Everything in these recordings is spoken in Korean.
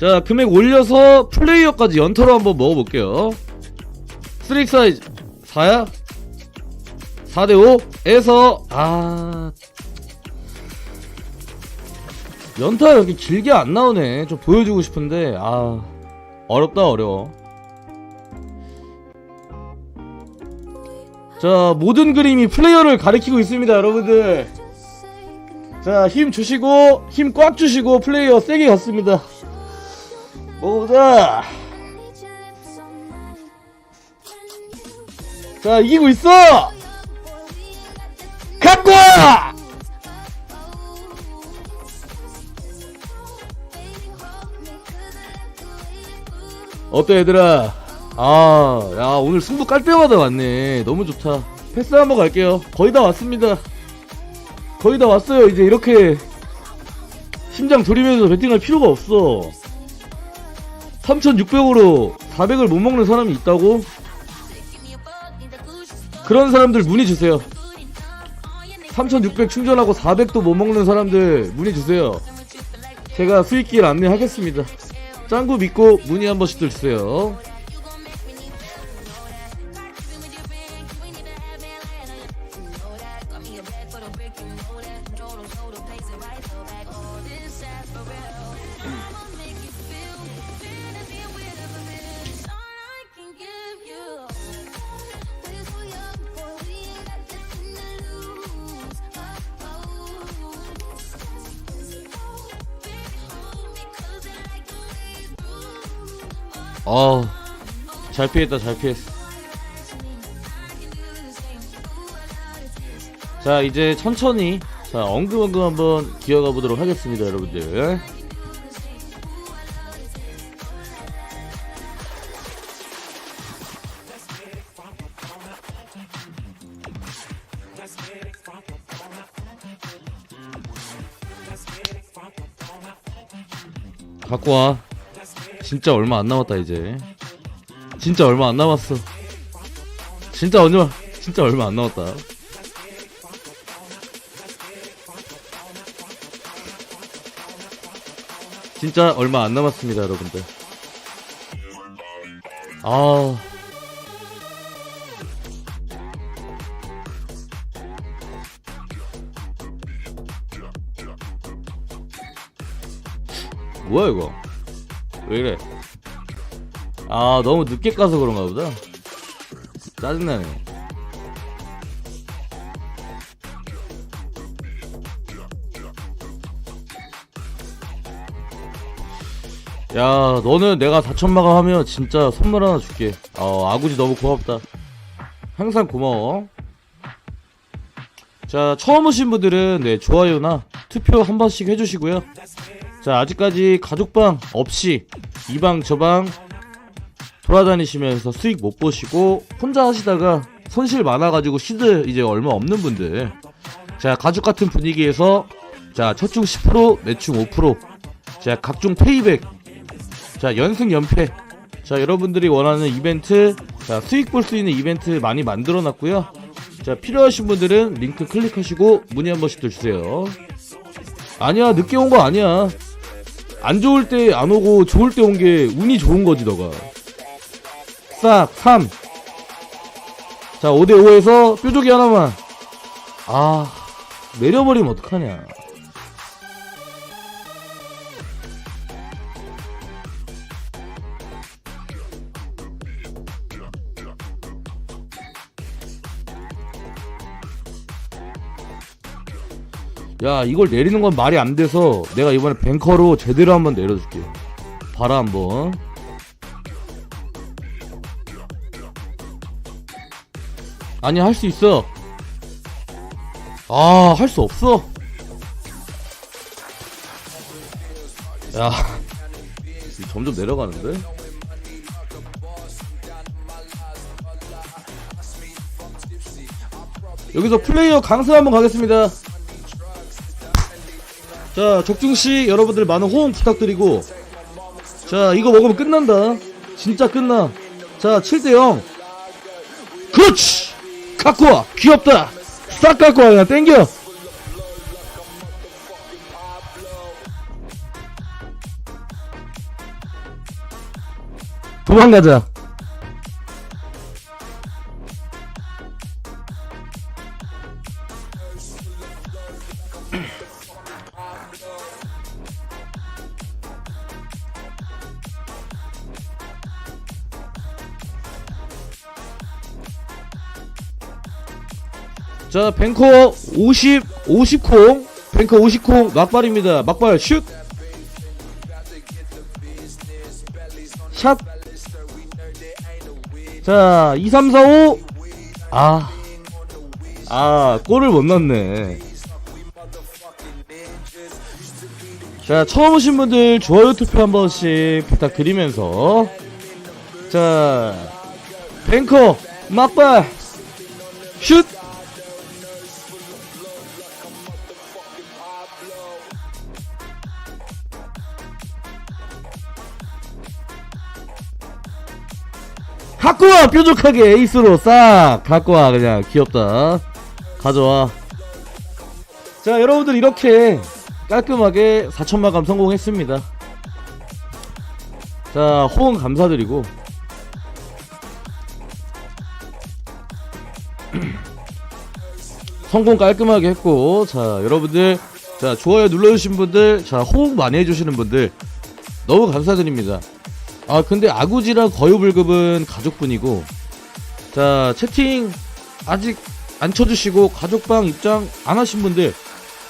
자 금액 올려서 플레이어까지 연타로 한번 먹어볼게요. 스트릭 사이즈 4야? 4대5 에서 아. 연타 여기 길게 안 나오네. 좀 보여주고 싶은데 아. 어렵다 어려워. 자 모든 그림이 플레이어를 가리키고 있습니다 여러분들. 자 힘 주시고 힘 꽉 주시고 플레이어 세게 갔습니다 먹어보자 자 이기고 있어! 갖고 와! 어때 얘들아? 아야 오늘 승부 깔 때마다 왔네. 너무 좋다. 패스 한번 갈게요. 거의 다 왔습니다. 거의 다 왔어요. 이제 이렇게 심장 졸이면서 배팅할 필요가 없어 3600으로 400을 못 먹는 사람이 있다고? 그런 사람들 문의 주세요. 3600 충전하고 400도 못 먹는 사람들 문의 주세요. 제가 수익길 안내하겠습니다. 짱구 믿고 문의 한 번씩들 주세요 어, 잘 피했다, 잘 피했어. 자, 이제 천천히, 자, 엉금엉금 한번 기어가 보도록 하겠습니다, 여러분들. 갖고 와. 진짜 얼마 안 남았다 이제. 진짜 얼마 안 남았어. 진짜 얼마 진짜 얼마 안 남았다. 진짜 얼마 안 남았습니다 여러분들. 아. 뭐야 이거 왜 이래? 아 너무 늦게 까서 그런가 보다. 짜증나네. 야 너는 내가 4천마가 하면 진짜 선물 하나 줄게. 어 아구지 너무 고맙다. 항상 고마워. 자 처음 오신 분들은 네 좋아요나 투표 한 번씩 해주시고요. 자 아직까지 가족방 없이 이 방 저 방 돌아다니시면서 수익 못 보시고 혼자 하시다가 손실 많아가지고 시드 이제 얼마 없는 분들. 자 가족 같은 분위기에서 자 첫중 10% 매충 5%자 각종 페이백. 자 연승 연패. 자 여러분들이 원하는 이벤트 자 수익 볼 수 있는 이벤트 많이 만들어 놨고요. 자 필요하신 분들은 링크 클릭하시고 문의 한 번씩 더 주세요. 아니야 늦게 온 거 아니야 안 좋을 때 안 오고 좋을 때 온 게 운이 좋은 거지 너가. 싹 3. 자 5대5에서 뾰족이 하나만. 아 내려버리면 어떡하냐 야 이걸 내리는 건 말이 안 돼서 내가 이번에 뱅커로 제대로 한번 내려줄게 봐라 한번. 아니 할 수 있어. 아 할 수 없어. 야 점점 내려가는데? 여기서 플레이어 강사 한번 가겠습니다 자, 적중씨 여러분들 많은 호응 부탁드리고 자, 이거 먹으면 끝난다. 진짜 끝나. 자, 7대0. 그렇지! 갖고 와! 귀엽다! 싹 갖고 와, 그냥 땡겨! 도망가자. 자, 뱅커 50, 50콩. 뱅커 50콩 막발입니다. 막발 슛. 샷. 자, 2, 3, 4, 5. 아. 아, 골을 못 넣네. 자, 처음 오신 분들 좋아요 투표 한 번씩 부탁드리면서. 자, 뱅커, 막발, 슛! 갖고 와 뾰족하게. 에이스로 싹 갖고 와 그냥. 귀엽다. 가져와. 자 여러분들 이렇게 깔끔하게 4천 마감 성공했습니다. 자 호응 감사드리고. 성공 깔끔하게 했고 자 여러분들 자 좋아요 눌러주신 분들 자 호응 많이 해주시는 분들 너무 감사드립니다 아 근데 아구지랑 거유불급은 가족분이고. 자 채팅 아직 안 쳐주시고 가족방 입장 안 하신 분들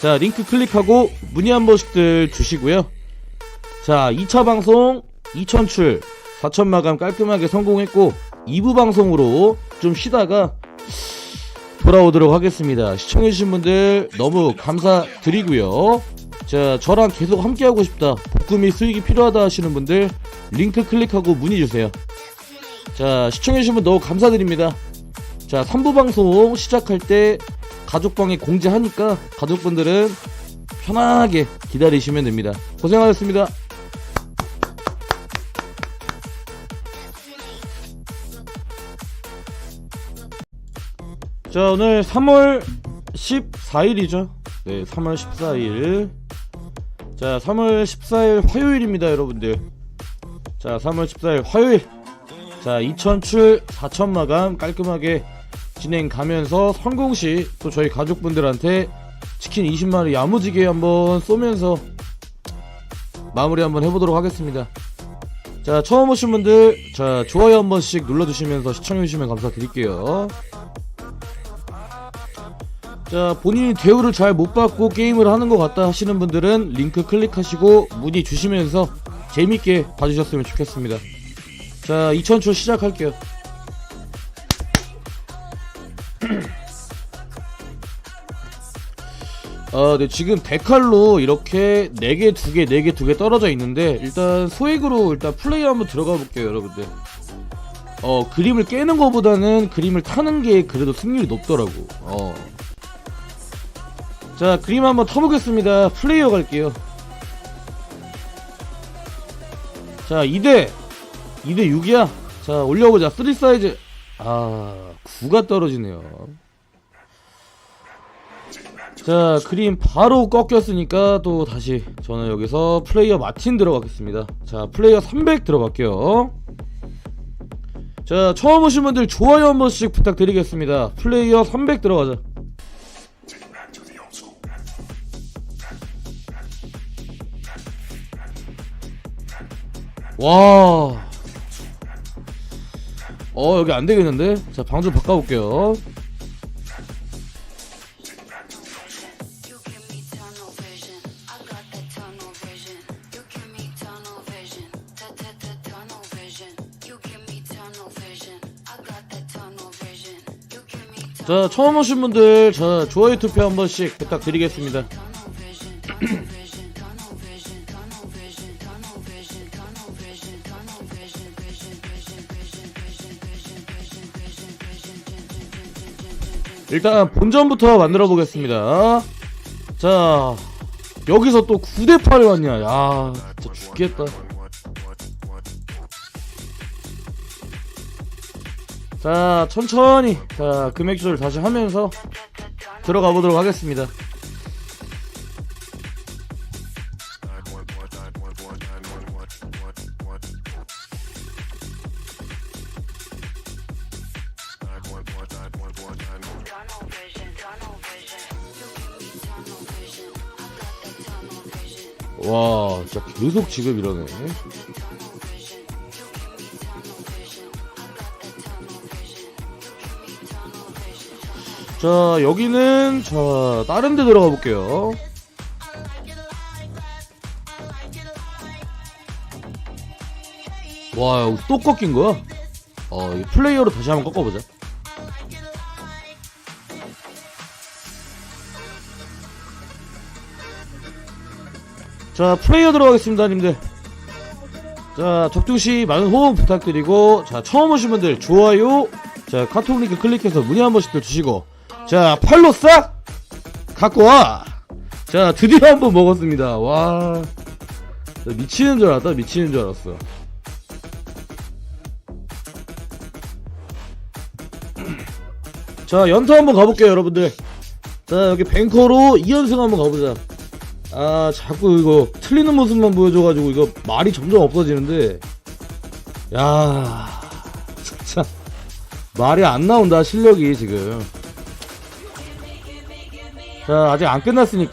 자 링크 클릭하고 문의 한 번씩들 주시고요. 자 2차 방송 2천출 4천 마감 깔끔하게 성공했고 2부 방송으로 좀 쉬다가 돌아오도록 하겠습니다. 시청해주신 분들 너무 감사드리고요. 자 저랑 계속 함께하고 싶다 복구 및 수익이 필요하다 하시는 분들 링크 클릭하고 문의 주세요. 자 시청해주신 분 너무 감사드립니다. 자 3부 방송 시작할 때 가족방에 공지하니까 가족분들은 편안하게 기다리시면 됩니다. 고생하셨습니다. 자 오늘 3월 14일이죠? 네 3월 14일 자 3월 14일 화요일입니다 여러분들. 자 3월 14일 화요일. 자 2000출 4천 마감 깔끔하게 진행 가면서 성공시 또 저희 가족분들한테 치킨 20마리 야무지게 한번 쏘면서 마무리 한번 해보도록 하겠습니다. 자 처음 오신 분들 자 좋아요 한 번씩 눌러주시면서 시청해주시면 감사드릴게요 자 본인이 대우를 잘 못 받고 게임을 하는 것 같다 하시는 분들은 링크 클릭하시고 문의 주시면서 재밌게 봐주셨으면 좋겠습니다 자 2000초 시작할게요 아, 네, 지금 데칼로 이렇게 4개, 2개, 4개, 2개 떨어져 있는데, 일단 소액으로 일단 플레이 한번 들어가 볼게요, 여러분들. 어, 그림을 깨는 것보다는 그림을 타는 게 그래도 승률이 높더라고. 어. 자, 그림 한번 타보겠습니다. 플레이어 갈게요. 자, 2대. 2대 6이야. 자, 올려보자. 3 사이즈. 아, 9가 떨어지네요. 자, 그림 바로 꺾였으니까 또 다시 저는 여기서 플레이어 마틴 들어가겠습니다. 자, 플레이어 300 들어갈게요. 자, 처음 오신 분들 좋아요 한 번씩 부탁드리겠습니다. 플레이어 300 들어가자. 와. 어, 여기 안 되겠는데? 자, 방 좀 바꿔볼게요. 자, 처음 오신 분들, 자, 좋아요 투표 한 번씩 부탁드리겠습니다. 일단 본전부터 만들어 보겠습니다. 자, 여기서 또 9대8을 왔냐. 야, 진짜 죽겠다. 자, 천천히, 자, 금액 조절 다시 하면서 들어가 보도록 하겠습니다. 와, 진짜 계속 지금 이러네. 자, 여기는, 자, 다른 데 들어가 볼게요. 와, 또 꺾인 거야? 어, 이 플레이어로 다시 한번 꺾어보자. 자, 플레이어 들어가겠습니다, 님들. 자, 적중시 많은 호응 부탁드리고, 자, 처음 오신 분들, 좋아요, 자, 카톡 링크 클릭해서 문의 한 번씩들 주시고, 자, 팔로 싹! 갖고 와! 자, 드디어 한 번 먹었습니다. 와. 나 미치는 줄 알았다, 미치는 줄 알았어. 자, 연타 한번 가볼게요, 여러분들. 자, 여기 뱅커로 2연승 한번 가보자. 아, 자꾸 이거 틀리는 모습만 보여줘가지고 이거 말이 점점 없어지는데. 야, 진짜 말이 안 나온다 실력이 지금. 자, 아직 안 끝났으니까